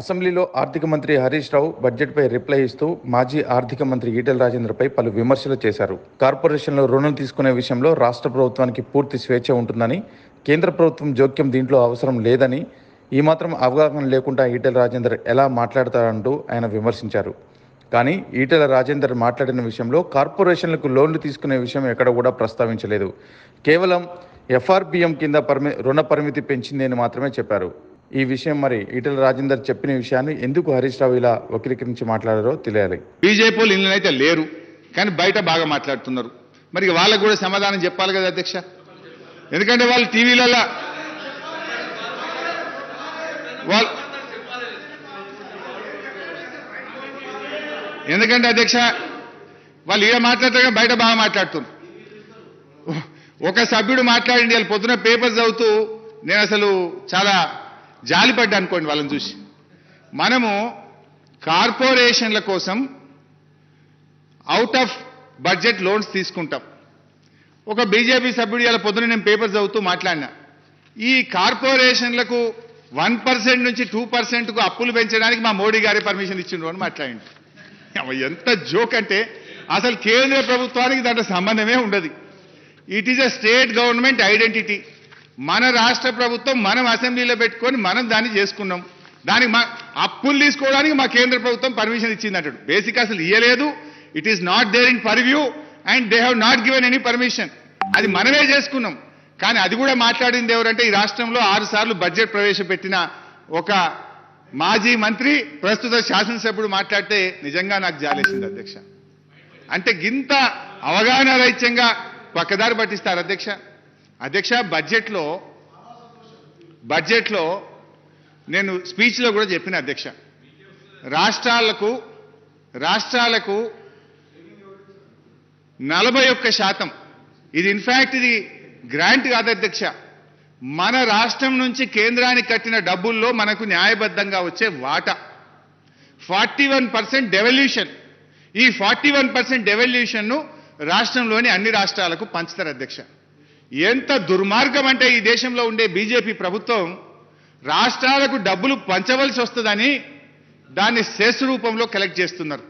అసెంబ్లీలో ఆర్థిక మంత్రి హరీష్ రావు బడ్జెట్పై రిప్లై ఇస్తూ మాజీ ఆర్థిక మంత్రి ఈటెల రాజేంద్రపై పలు విమర్శలు చేశారు. కార్పొరేషన్లో రుణం తీసుకునే విషయంలో రాష్ట్ర ప్రభుత్వానికి పూర్తి స్వేచ్ఛ ఉంటుందని కేంద్ర ప్రభుత్వం జోక్యం దీంట్లో అవసరం లేదని ఈ మాత్రం అవగాహన లేకుండా ఈటెల రాజేందర్ ఎలా మాట్లాడతారంటూ ఆయన విమర్శించారు. కానీ ఈటెల రాజేందర్ మాట్లాడిన విషయంలో కార్పొరేషన్లకు లోన్లు తీసుకునే విషయం ఎక్కడ కూడా ప్రస్తావించలేదు. కేవలం ఎఫ్ఆర్బిఎం కింద పరిమి రుణ పరిమితి పెంచింది అని మాత్రమే చెప్పారు. ఈ విషయం మరి ఈటల రాజేందర్ చెప్పిన విషయాన్ని ఎందుకు హరీష్ రావు ఇలా వక్రీకరించి మాట్లాడారో తెలియాలి. బీజేపీ వాళ్ళు అయితే లేరు కానీ బయట బాగా మాట్లాడుతున్నారు. మరి వాళ్ళకు కూడా సమాధానం చెప్పాలి కదా అధ్యక్ష? ఎందుకంటే వాళ్ళు టీవీలలో వాళ్ళు ఎందుకంటే అధ్యక్ష వాళ్ళు ఈడ మాట్లాడతారు బయట బాగా మాట్లాడుతున్నారు. ఒక సభ్యుడు మాట్లాడింది వాళ్ళు పొద్దున పేపర్ చదువుతూ నేను అసలు చాలా జాలిపడ్డా అనుకోండి వాళ్ళని చూసి. మనము కార్పొరేషన్ల కోసం అవుట్ ఆఫ్ బడ్జెట్ లోన్స్ తీసుకుంటాం. ఒక బీజేపీ సభ్యుడు ఇలా పొద్దున నేను పేపర్ చదువుతూ మాట్లాడినా. ఈ కార్పొరేషన్లకు వన్ పర్సెంట్ నుంచి టూ పర్సెంట్కు అప్పులు పెంచడానికి మా మోడీ గారి పర్మిషన్ ఇచ్చిండ్రు అని మాట్లాడండి. అవ్వ, ఎంత జోక్ అంటే అసలు కేంద్ర ప్రభుత్వానికి దాంట్లో సంబంధమే ఉండదు. It is a state government identity మన రాష్ట్ర ప్రభుత్వం మనం అసెంబ్లీలో పెట్టుకొని మనం దాన్ని చేసుకున్నాం. దానికి మా అప్పులు తీసుకోవడానికి మా కేంద్ర ప్రభుత్వం పర్మిషన్ ఇచ్చింది అంటాడు. బేసిక్ అసలు ఇయ్యలేదు. It is not there in purview and they have not given any permission అది మనమే చేసుకున్నాం. కానీ అది కూడా మాట్లాడింది ఎవరంటే ఈ రాష్ట్రంలో ఆరు సార్లు బడ్జెట్ ప్రవేశపెట్టిన ఒక మాజీ మంత్రి ప్రస్తుత శాసనసభ్యుడు మాట్లాడితే నిజంగా నాకు జాలేసింది అధ్యక్ష. అంటే గింత అవగాహన రహిత్యంగా పక్కదారి పట్టిస్తారు అధ్యక్ష. అధ్యక్ష బడ్జెట్లో బడ్జెట్లో నేను స్పీచ్లో కూడా చెప్పిన అధ్యక్ష. రాష్ట్రాలకు రాష్ట్రాలకు నలభై ఒక్క శాతం ఇది ఇన్ఫ్యాక్ట్ ఇది గ్రాంట్ కాదు అధ్యక్ష. మన రాష్ట్రం నుంచి కేంద్రానికి కట్టిన డబ్బుల్లో మనకు న్యాయబద్ధంగా వచ్చే వాటా. ఫార్టీ వన్ పర్సెంట్ డెవల్యూషన్ ఈ ఫార్టీ వన్ పర్సెంట్ డెవల్యూషన్ను రాష్ట్రంలోని అన్ని రాష్ట్రాలకు పంచుతారు అధ్యక్ష. ఎంత దుర్మార్గం అంటే ఈ దేశంలో ఉండే బీజేపీ ప్రభుత్వం రాష్ట్రాలకు డబ్బులు పంచవలసి వస్తుందని దాన్ని సెస్ రూపంలో కలెక్ట్ చేస్తున్నారు.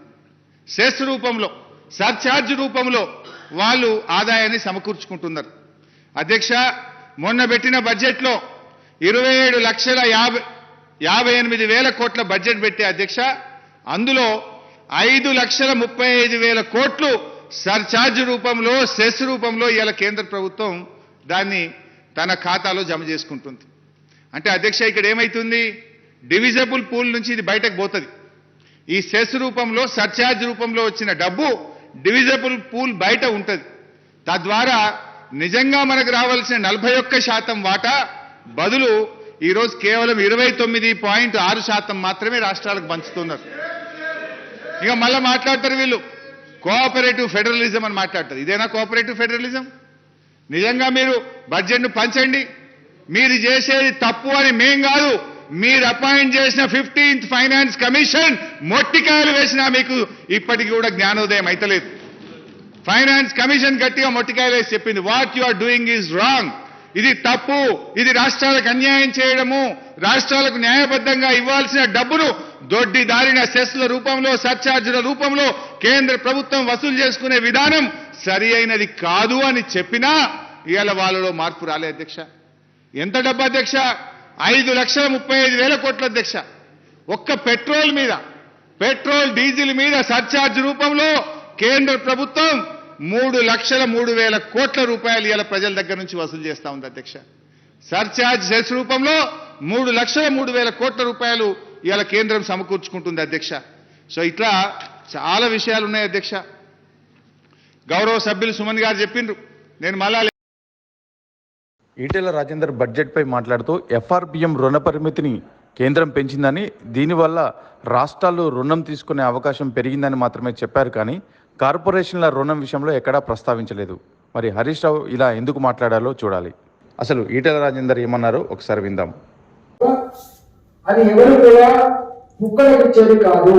సెస్ రూపంలో సర్ఛార్జ్ రూపంలో వాళ్ళు ఆదాయాన్ని సమకూర్చుకుంటున్నారు. అధ్యక్ష మొన్న పెట్టిన బడ్జెట్లో ఇరవై ఏడు లక్షల యాభై యాభై ఎనిమిది వేల కోట్ల బడ్జెట్ పెట్టే అధ్యక్ష అందులో ఐదు లక్షల ముప్పై ఐదు వేల కోట్లు సర్ఛార్జ్ రూపంలో సెస్ రూపంలో ఇవాళ కేంద్ర ప్రభుత్వం దాన్ని తన ఖాతాలో జమ చేసుకుంటుంది. అంటే అధ్యక్ష ఇక్కడ ఏమవుతుంది డివిజబుల్ పూల్ నుంచి ఇది బయటకు పోతుంది. ఈ సెస్ రూపంలో సర్ఛార్జ్ రూపంలో వచ్చిన డబ్బు డివిజబుల్ పూల్ బయట ఉంటుంది. తద్వారా నిజంగా మనకు రావాల్సిన నలభై ఒక్క శాతం వాటా బదులు ఈరోజు కేవలం ఇరవై తొమ్మిది పాయింట్ ఆరు శాతం మాత్రమే రాష్ట్రాలకు పంచుతున్నారు. ఇక మళ్ళీ మాట్లాడతారు వీళ్ళు. కోఆపరేటివ్ ఫెడరలిజం అని మాట్లాడతారు ఇదేనా కోఆపరేటివ్ ఫెడరలిజం? నిజంగా మీరు బడ్జెట్ను పంచండి. మీరు చేసేది తప్పు అని మేం కాదు. మీరు అపాయింట్ చేసిన ఫిఫ్టీన్త్ ఫైనాన్స్ కమిషన్ మొట్టికాయలు వేసినా మీకు ఇప్పటికి కూడా జ్ఞానోదయం అయితలేదు. ఫైనాన్స్ కమిషన్ గట్టిగా మొట్టికాయలు వేసి చెప్పింది what you are doing is wrong ఇది తప్పు ఇది రాష్ట్రాలకు అన్యాయం చేయడము రాష్ట్రాలకు న్యాయబద్ధంగా ఇవ్వాల్సిన డబ్బును దొడ్డి దారిన సెస్ల రూపంలో సర్ఛార్జీల రూపంలో కేంద్ర ప్రభుత్వం వసూలు చేసుకునే విధానం సరి అయినది కాదు అని చెప్పినా ఇవాళ వాళ్ళలో మార్పు రాలే అధ్యక్ష. ఎంత డబ్బు అధ్యక్ష? ఐదు లక్షల ముప్పై ఐదు వేల కోట్ల అధ్యక్ష. ఒక్క పెట్రోల్ మీద పెట్రోల్ డీజిల్ మీద సర్ఛార్జ్ రూపంలో కేంద్ర ప్రభుత్వం మూడు లక్షల మూడు వేల కోట్ల రూపాయలు ఇవాళ ప్రజల దగ్గర నుంచి వసూలు చేస్తా ఉంది అధ్యక్ష. సర్ఛార్జ్ సెస్ రూపంలో మూడు లక్షల మూడు వేల కోట్ల రూపాయలు ఇవాళ కేంద్రం సమకూర్చుకుంటుంది అధ్యక్ష. సో ఇట్లా చాలా విషయాలు ఉన్నాయి అధ్యక్ష. గౌరవ సభ్యులు సుమన్ గారు చెప్పిండ్రు. నేను మళ్ళా ఈటెల రాజేందర్ బడ్జెట్పై మాట్లాడుతూ ఎఫ్ఆర్బిఎం రుణ పరిమితిని కేంద్రం పెంచిందని దీనివల్ల రాష్ట్రాలు రుణం తీసుకునే అవకాశం పెరిగిందని మాత్రమే చెప్పారు కానీ కార్పొరేషన్ల రుణం విషయంలో ఎక్కడా ప్రస్తావించలేదు. మరి హరీష్ రావు ఇలా ఎందుకు మాట్లాడాలో చూడాలి. అసలు ఈటల రాజేందర్ ఏమన్నారో ఒకసారి విందాం. అది ఎవరు కూడా ముక్కలకు ఇచ్చేది కాదు.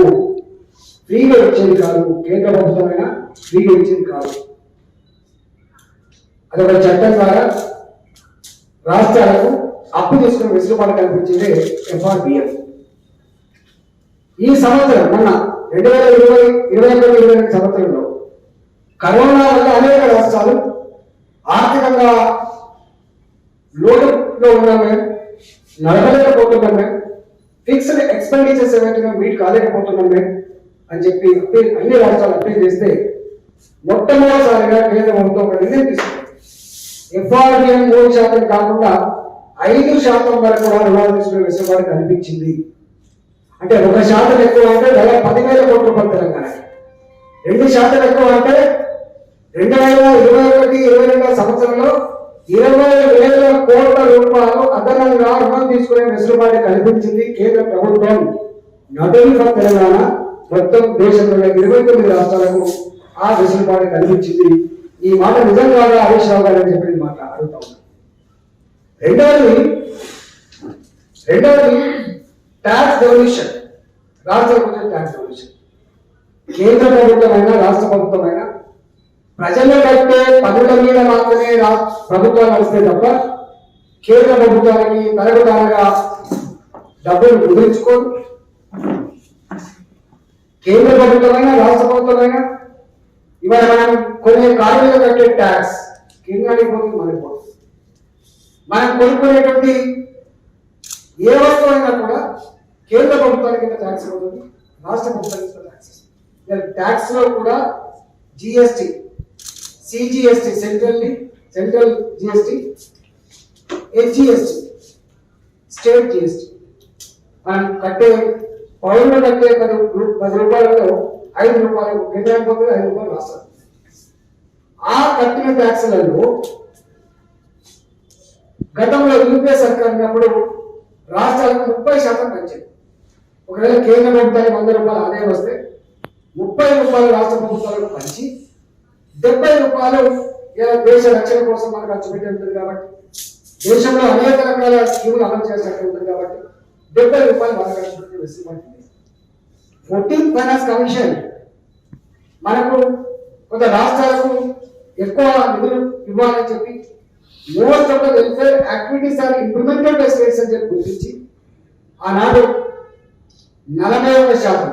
ఫ్రీగా ఇచ్చేది కాదు. కేంద్ర ప్రభుత్వమైన ఫ్రీగా ఇచ్చేది కాదు. అది ఒక చట్టం ద్వారా రాష్ట్రాలకు అప్పు తీసుకుని వెసులుబాటు కల్పించేదే ఎఫ్ఆర్బిఎఫ్ ఈ సంవత్సరం మొన్న రెండు వేల ఇరవై ఇరవై ఒకటి ఇరవై రెండు సంవత్సరంలో కరోనా వల్ల అనేక రాష్ట్రాలు ఆర్థికంగా లోటులో ఉన్నామే నడవలేకపోతున్నామే ఫిక్స్డ్ ఎక్స్పెండిచర్స్ ఏవైతే మీట్ కాలేకపోతున్నామే అని చెప్పి అప్పీల్ అన్ని రాష్ట్రాలు అప్పీల్ చేస్తే మొట్టమొదటిసారిగా కేంద్ర ప్రభుత్వం ఒక నిర్ణయం తీసుకుంది. ఎఫ్ఆర్డిఎం మూడు శాతం కాకుండా ఐదు శాతం వరకు కూడా రుణాలు తీసుకునే వెసులుబాటు కనిపించింది అంటే ఒక శాతం ఎక్కువ అంటే నెల పదివేల కోట్ల రూపాయలు తెలంగాణ రెండు శాతం ఎక్కువ అంటే రెండు వేల ఇరవై ఒకటి ఇరవై రెండవ సంవత్సరంలో ఇరవై వేల కోట్ల రూపాయలు అదనంగా రుణం తీసుకునే వెసులుబాటు కల్పించింది కేంద్ర ప్రభుత్వం. నదులు ఫర్ తెలంగాణ మొత్తం దేశంలో ఇరవై తొమ్మిది రాష్ట్రాలకు ఆ వెసులుబాటు కల్పించింది. ఈ మాట నిజంగా హరీష్ రావు గారు అని చెప్పి మాట అడుగుతా ఉన్నాను రెండవది రెండవది ట్యాక్స్ డెవల్యూషన్ రాష్ట్ర ప్రభుత్వం ట్యాక్స్ డెవల్యూషన్ కేంద్ర ప్రభుత్వమైనా రాష్ట్ర ప్రభుత్వమైనా ప్రజలు కట్టే పనుల మీద మాత్రమే ప్రభుత్వాలు నడిస్తే తప్ప కేంద్ర ప్రభుత్వానికి తరగతాలుగా డబ్బులు కుదిరించుకోదు కేంద్ర ప్రభుత్వమైనా రాష్ట్ర ప్రభుత్వమైనా ఇవాళ మనం కొన్ని కార్మికులు కట్టే ట్యాక్స్ కేంద్రానికి పోతుంది మనకి పోతుంది. మనం కొనుక్కునేటువంటి ఏ వస్తువు అయినా కూడా కేంద్ర ప్రభుత్వానికి ట్యాక్స్ ఉంటుంది రాష్ట్ర ప్రభుత్వానికి ఇంత ట్యాక్స్ ట్యాక్స్లో కూడా GST CGST central central GST HGST state GST మనం కట్టే పౌరులు కట్టే పది పది రూపాయలలో ఐదు రూపాయలు కేంద్రానికి పోతుంది ఐదు రూపాయలు రాస్తారు ఆ కట్టిన ట్యాక్స్లలో గతంలో యూపీఏ సర్కార్ ఉన్నప్పుడు రాష్ట్రాలకు ముప్పై శాతం పెంచింది ఒకవేళ కేంద్ర ప్రభుత్వానికి వంద రూపాయలు ఆదాయం వస్తే ముప్పై రూపాయలు రాష్ట్ర ప్రభుత్వాలకు పంచి డెబ్బై రూపాయలు దేశ రక్షణ కోసం మనకు ఖర్చు పెట్టి ఉంటుంది కాబట్టి దేశంలో అనేక రకాల స్కీములు అమలు చేసినట్టు ఉంటుంది కాబట్టి డెబ్బై రూపాయలు మన ఖర్చు పెట్టి వెసులుబాటు ఫైనాన్స్ కమిషన్ మనకు కొంత రాష్ట్రాలకు ఎక్కువ నిధులు ఇవ్వాలని చెప్పి most of the welfare activities are implemented by states అని చెప్పి గుర్తించి ఆనాడు నలభై ఒక శాతం.